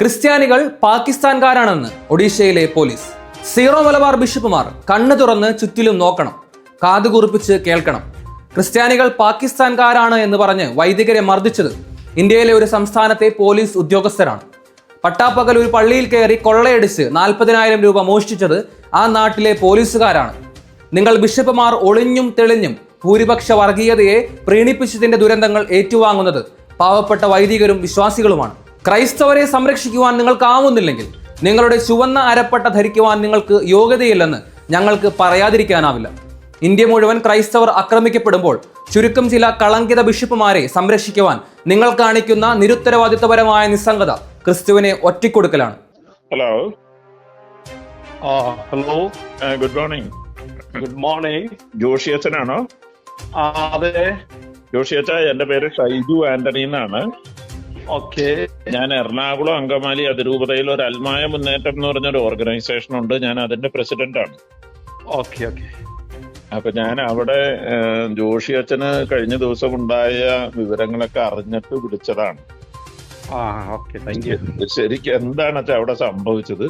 ക്രിസ്ത്യാനികൾ പാകിസ്ഥാൻകാരാണെന്ന് ഒഡീഷയിലെ police. Zero Malabar ബിഷപ്പുമാർ കണ്ണു തുറന്ന് ചുറ്റിലും നോക്കണം. കാതുകുറിപ്പിച്ച് കേൾക്കണം. ക്രിസ്ത്യാനികൾ പാകിസ്ഥാൻകാരാണ് എന്ന് പറഞ്ഞ് വൈദികരെ മർദ്ദിച്ചത് ഇന്ത്യയിലെ ഒരു സംസ്ഥാനത്തെ പോലീസ് ഉദ്യോഗസ്ഥരാണ്. പട്ടാപ്പകൽ ഒരു പള്ളിയിൽ കയറി കൊള്ളയടിച്ച് നാൽപ്പതിനായിരം രൂപ മോഷ്ടിച്ചത് ആ നാട്ടിലെ പോലീസുകാരാണ്. നിങ്ങൾ ബിഷപ്പുമാർ ഒളിഞ്ഞും തെളിഞ്ഞും ഭൂരിപക്ഷ വർഗീയതയെ പ്രീണിപ്പിച്ചതിന്റെ ദുരന്തങ്ങൾ ഏറ്റുവാങ്ങുന്നത് പാവപ്പെട്ട വൈദികരും വിശ്വാസികളുമാണ്. ക്രൈസ്തവരെ സംരക്ഷിക്കുവാൻ നിങ്ങൾക്കാവുന്നില്ലെങ്കിൽ നിങ്ങളുടെ ചുവന്ന അരപ്പട്ട ധരിക്കുവാൻ നിങ്ങൾക്ക് യോഗ്യതയില്ലെന്ന് ഞങ്ങൾക്ക് പറയാതിരിക്കാനാവില്ല. ഇന്ത്യ മുഴുവൻ ക്രൈസ്തവർ ആക്രമിക്കപ്പെടുമ്പോൾ ചുരുക്കം ചില കളങ്കിത ബിഷപ്പുമാരെ സംരക്ഷിക്കുവാൻ നിങ്ങൾ കാണിക്കുന്ന നിരുത്തരവാദിത്വപരമായ നിസ്സംഗത ക്രിസ്തുവിനെ ഒറ്റിക്കൊടുക്കലാണ്. ഹലോ ആ hello good morning good morning Joshi അച്ഛനാണോ? ആ അതെ. ജോഷി അച്ഛ എന്റെ പേര് ഷൈജു ആന്റണി എന്നാണ് ഓക്കെ. ഞാൻ എറണാകുളം അങ്കമാലി അതിരൂപതയിൽ ഒരു അൽമായ മുന്നേറ്റം എന്ന് പറഞ്ഞ ഒരു ഓർഗനൈസേഷൻ ഉണ്ട്. ഞാൻ അതിന്റെ പ്രസിഡന്റ് ആണ്. Okay okay. അപ്പൊ ഞാൻ അവിടെ ജോഷി അച്ഛന് കഴിഞ്ഞ ദിവസം ഉണ്ടായ വിവരങ്ങളൊക്കെ അറിഞ്ഞിട്ട് വിളിച്ചതാണ്. ശരിക്കും എന്താണ് അച്ഛാ അവിടെ സംഭവിച്ചത്?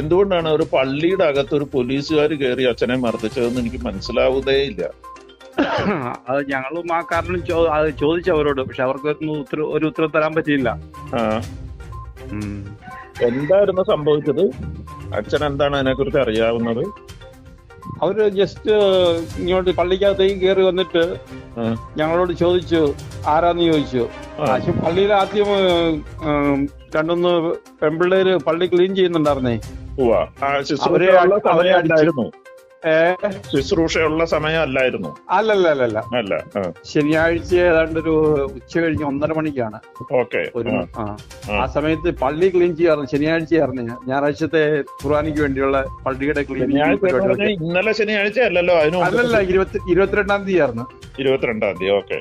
എന്തുകൊണ്ടാണ് ഒരു പള്ളിയുടെ അകത്ത് ഒരു പോലീസുകാർ കയറി അച്ഛനെ മർദ്ദിച്ചതെന്ന് എനിക്ക് മനസ്സിലാവുകയില്ല. അത് ഞങ്ങളും ആ കാരണം അത് ചോദിച്ചു അവരോട്. പക്ഷെ അവർക്ക് ഒരു ഉത്തരം തരാൻ പറ്റിയില്ല. എന്തായിരുന്നു സംഭവിച്ചത്? അച്ഛൻ എന്താണ് അതിനെ കുറിച്ച് അറിയാവുന്നത്? അവർ ജസ്റ്റ് ഇങ്ങോട്ട് പള്ളിക്കകത്തേക്ക് കയറി വന്നിട്ട് ഞങ്ങളോട് ചോദിച്ചു ആരാന്ന് ചോദിച്ചു. പക്ഷെ പള്ളിയിൽ ആദ്യം രണ്ടൊന്ന് പെമ്പിള്ളേര് പള്ളി ക്ലീൻ ചെയ്യുന്നുണ്ടായിരുന്നേ. അവരെ- ശുശ്രൂഷയുള്ള സമയം അല്ലായിരുന്നു അല്ലല്ല അല്ലല്ല അല്ല ശനിയാഴ്ച ഏതാണ്ട് ഒരു ഉച്ച കഴിഞ്ഞ് ഒന്നര മണിക്കാണ്. ഓക്കെ ഒരു ആ, സമയത്ത് പള്ളി ക്ലീൻ ചെയ്യാറുണ്ട് ശനിയാഴ്ചയായിരുന്നു ഞാൻ. ഞായറാഴ്ചത്തെ ഖുർആാനിക്ക് വേണ്ടിയുള്ള പള്ളിയുടെ ഇന്നലെ ശനിയാഴ്ച അല്ലല്ലോ അതിന് അല്ലല്ല ഇരുപത്തി ഇരുപത്തിരണ്ടാം തീയതി ആയിരുന്നു ഇരുപത്തിരണ്ടാം തീയതി ഓക്കെ.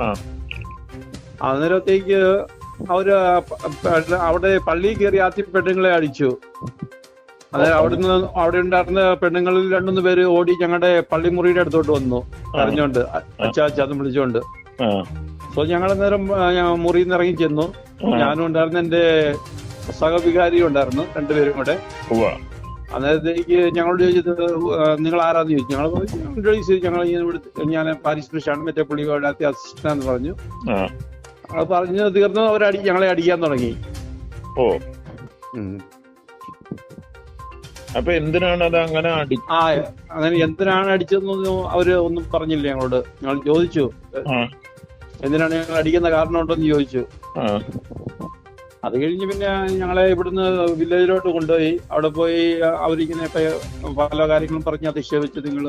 ആ. അന്നേരത്തേക്ക് അവർ അവിടെ പള്ളിയിൽ കയറി ആദ്യം പെണ്ണുങ്ങളെ അടിച്ചു. അതായത് അവിടുന്ന് അവിടെ ഉണ്ടായിരുന്ന പെണ്ണുങ്ങളിൽ രണ്ടുമൂന്ന് പേര് ഓടി ഞങ്ങളുടെ പള്ളിമുറിയുടെ അടുത്തോട്ട് വന്നു. അറിഞ്ഞോണ്ട് അച്ഛാ അച്ഛാന്ന് വിളിച്ചോണ്ട് സോ ഞങ്ങളെ നേരം മുറിയിൽ നിന്ന് ഇറങ്ങി ചെന്നു. ഞാനും ഉണ്ടായിരുന്നു എന്റെ സഹവികാരിയും ഉണ്ടായിരുന്നു രണ്ടുപേരും കൂടെ. അന്നേരത്തേക്ക് ഞങ്ങളോട് ചോദിച്ചത് നിങ്ങൾ ആരാന്ന് ചോദിച്ചു. ഞങ്ങൾ ചോദിച്ചു ഞങ്ങൾ ഇങ്ങനെ ഞാൻ പാരീസ് ബിഷാണ് മറ്റേ പുള്ളിയുടെ അസിസ്റ്റന്റ് എന്ന് പറഞ്ഞു. അത് പറഞ്ഞു തീർന്നു അവരടി ഞങ്ങളെ അടിക്കാൻ തുടങ്ങി. ഓ. അപ്പൊ എന്തിനാണ് അത് അങ്ങനെ ആ അങ്ങനെ എന്തിനാണ് അടിച്ചതെന്നൊന്നും അവർ ഒന്നും പറഞ്ഞില്ല ഞങ്ങളോട്? ഞങ്ങൾ ചോദിച്ചു. എന്തിനാണ് ഞങ്ങൾ അടിക്കുന്ന കാരണം ഉണ്ടോ എന്ന് ചോദിച്ചു അത് കഴിഞ്ഞ് പിന്നെ ഞങ്ങളെ ഇവിടുന്ന് വില്ലേജിലോട്ട് കൊണ്ടുപോയി. അവിടെ പോയി അവരിങ്ങനെ പല കാര്യങ്ങളും പറഞ്ഞ് അധിക്ഷേപിച്ച്. നിങ്ങൾ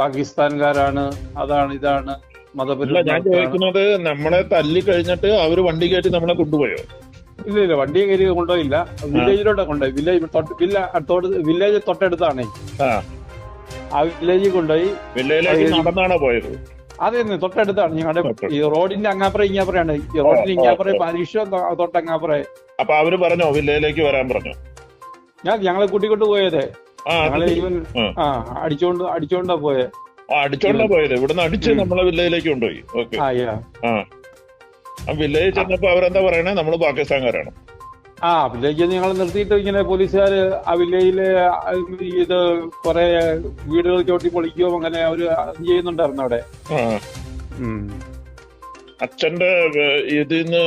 പാകിസ്ഥാൻകാരാണ് അതാണ് ഇതാണ് അല്ല ഞാൻ ചോദിക്കുന്നത് നമ്മളെ തല്ലി കഴിഞ്ഞിട്ട് അവർ വണ്ടി കയറ്റി നമ്മളെ കൊണ്ടുപോയോ? ഇല്ല ഇല്ല വണ്ടി കയറി കൊണ്ടുപോയില്ല. വില്ലേജിലോട്ട് കൊണ്ടുപോയി. വില്ലേജ് വില്ല വില്ലേജ് തൊട്ടടുത്താണേ. ആ. വില്ലേജിൽ കൊണ്ടുപോയി. നടന്നാണോ പോയത്? അതെ തൊട്ടടുത്താണ്. ഞങ്ങളുടെ ഈ റോഡിന്റെ അങ്ങാപ്പുറം ഇങ്ങാപ്പുറയാണ് ഈ റോഡിന്റെ ഇങ്ങാപ്പുറ. പരീക്ഷ തൊട്ടങ്ങാപ്പുറേ. അപ്പൊ അവർ പറഞ്ഞോ വില്ലേജിലേക്ക് വരാൻ പറഞ്ഞോ? ഞാൻ ഞങ്ങളെ കൂട്ടിക്കൊണ്ട് പോയതേ. ഞങ്ങളെ. ഇവൻ ആ. അടിച്ചോണ്ട് അടിച്ചോണ്ടാ പോയെ. അടിച്ചോണ്ടാ പോയത്. ഇവിടുന്ന് അടിച്ച്. നമ്മളെ വില്ലയിലേക്ക് കൊണ്ടുപോയി. ഓക്കെ. ആ യാ. ആ ആ ചെന്നപ്പോ അവരെന്താ പറയണേ? നമ്മൾ പാകിസ്ഥാൻകാരാണ്. ആ വില്ലേജ് ഞങ്ങൾ നിർത്തിയിട്ട് ഇങ്ങനെ പോലീസുകാർ ആ വില്ലേജിൽ ഇത് കുറെ വീടുകൾ ചോട്ടി പൊളിക്കുകയോ അങ്ങനെ അവർ ചെയ്യുന്നുണ്ടായിരുന്നു അവിടെ. അച്ഛന്റെ ഇതിന്ന്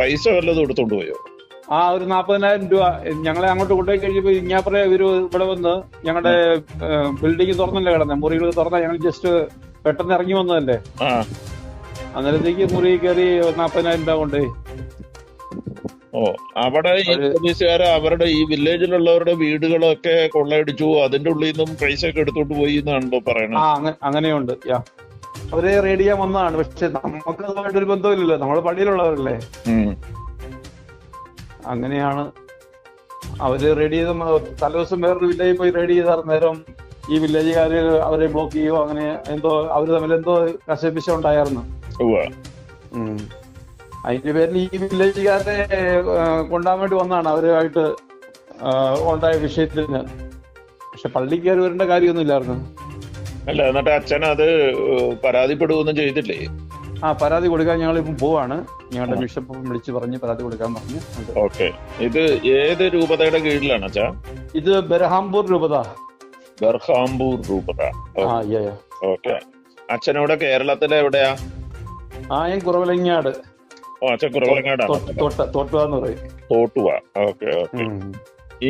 പൈസ വല്ലതും എടുത്തോണ്ട് പോയോ? ആ ഒരു നാപ്പതിനായിരം രൂപ. ഞങ്ങളെ അങ്ങോട്ട് കൊണ്ടുപോയി കഴിഞ്ഞപ്പോ ഇങ്ങാപ്പുറേ ഇവർ ഇവിടെ വന്ന് ഞങ്ങളുടെ ബിൽഡിംഗ് തുറന്നല്ലേ കിടന്നെ? മുറികൾ തുറന്ന ഞങ്ങൾ ജസ്റ്റ് പെട്ടെന്ന് ഇറങ്ങി വന്നതല്ലേ? അന്നേരത്തേക്ക് മുറി കയറി നാപ്പതിനായിരം രൂപ കൊണ്ടേ. ഓ അവിടെ ഈ പോലീസുകാർ അവരുടെ ഈ വില്ലേജിലുള്ളവരുടെ വീടുകളൊക്കെ കൊള്ളയടിച്ചു. അതിന്റെ ഉള്ളിൽ നിന്നും പൈസ ഒക്കെ എടുത്തോണ്ട് പോയി എന്നാണല്ലോ പറയുന്നത് ആ അങ്ങ- അങ്ങനെയുണ്ട്. യാ. അവരെ റെയ്ഡ് ചെയ്യാൻ വന്നതാണ്. പക്ഷെ നമുക്ക് അതുമായിട്ടൊരു ബന്ധമില്ലല്ലോ നമ്മൾ പള്ളിയിലുള്ളവരല്ലേ. അങ്ങനെയാണ് അവർ റെഡി ചെയ്ത തലേദിവസം വേറൊരു വില്ലേജിൽ പോയി റെഡി ചെയ്ത നേരം ഈ വില്ലേജുകാര് അവരെ ബ്ലോക്ക് ചെയ്യോ അങ്ങനെ എന്തോ അവർ തമ്മിൽ എന്തോ കശപിശ ഉണ്ടായിരുന്നു. അതിന്റെ പേരിൽ ഈ വില്ലേജുകാരെ കൊണ്ടാൻ വേണ്ടി വന്നാണ് അവരുമായിട്ട് ഉണ്ടായ വിഷയത്തിന് പക്ഷെ പള്ളിക്ക് കയറി വരേണ്ട കാര്യമൊന്നുമില്ലായിരുന്നു അല്ല എന്നിട്ട് അച്ഛൻ അത് പരാതിപ്പെടുകയൊന്നും ചെയ്തില്ലേ? ആ പരാതി കൊടുക്കാൻ ഞങ്ങൾ ഇപ്പം പോവാണ്. ഞങ്ങളുടെ ബിഷപ്പ് വിളിച്ച് പറഞ്ഞ് പരാതി കൊടുക്കാൻ പറഞ്ഞു. ഓക്കെ. ഇത് ഏത് രൂപതയുടെ കീഴിലാണ് അച്ഛാ? ഇത് ബെർഹാംപൂർ രൂപത. ബർഹാംപൂർ രൂപത. ഓക്കെ. അച്ഛനോട് കേരളത്തിലെ എവിടെയാ ആ ഞാൻ കുറവലങ്ങാട്. ഓ അച്ഛൻ കുറവലങ്ങാടാണ്. തൊട്ട തൊട്ട തൊട്ടുക എന്ന് പറയും. തോട്ടുവ. Okay okay.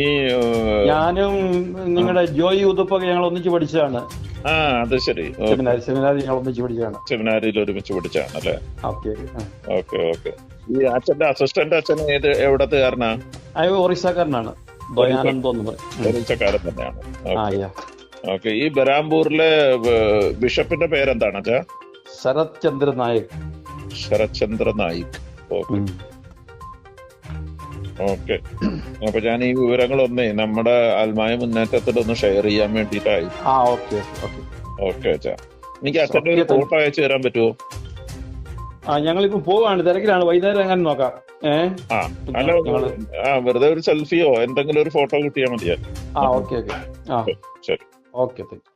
ഈ ഞാനും നിങ്ങളുടെ ജോയി ഉതുപ്പൊക്കെ ഞങ്ങൾ ഒന്നിച്ച് പഠിച്ചതാണ്. ആ അത് ശരി. സെമിനാരി ഞങ്ങൾ ഒന്നിച്ച് പഠിച്ചതാണ്. സെമിനാരിയിൽ ഒരുമിച്ച് പഠിച്ചാണ് അല്ലേ? ഓക്കെ ഓക്കെ ഓക്കെ ഈ അച്ഛന്റെ അസിസ്റ്റന്റ് അച്ഛൻ ഏത് എവിടത്തുകാരനാ? അയ്യോ ഒറീസക്കാരനാണ്. ഒറീസക്കാരൻ തന്നെയാണ്. ഓക്കെ. ഈ ബരാംപൂരിലെ ബിഷപ്പിന്റെ പേരെന്താണ് അച്ഛാ? ശരത് ചന്ദ്ര നായക് ശരത്ചന്ദ്ര നായിക്. ഓക്കെ. ഓക്കെ. അപ്പൊ ഞാൻ ഈ വിവരങ്ങളൊന്നേ നമ്മുടെ ആത്മായ മുന്നേറ്റത്തിലൊന്ന് ഷെയർ ചെയ്യാൻ വേണ്ടിട്ടായി ഓക്കെ അച്ഛാ. എനിക്ക് അച്ഛന്റെ ഒരു ഫോട്ടോ അയച്ചു തരാൻ പറ്റുമോ ആ ഞങ്ങളിപ്പോ പോവാണ്. തിരക്കിലാണ്. വൈകുന്നേരം എങ്ങനെ നോക്കാം. ഏഹ് അല്ല ആ വെറുതെ ഒരു സെൽഫിയോ എന്തെങ്കിലും ഒരു ഫോട്ടോ കിട്ടിയാൽ മതിയാ ആ ഓക്കെ ഓക്കെ. ആ. ശരി. Okay thank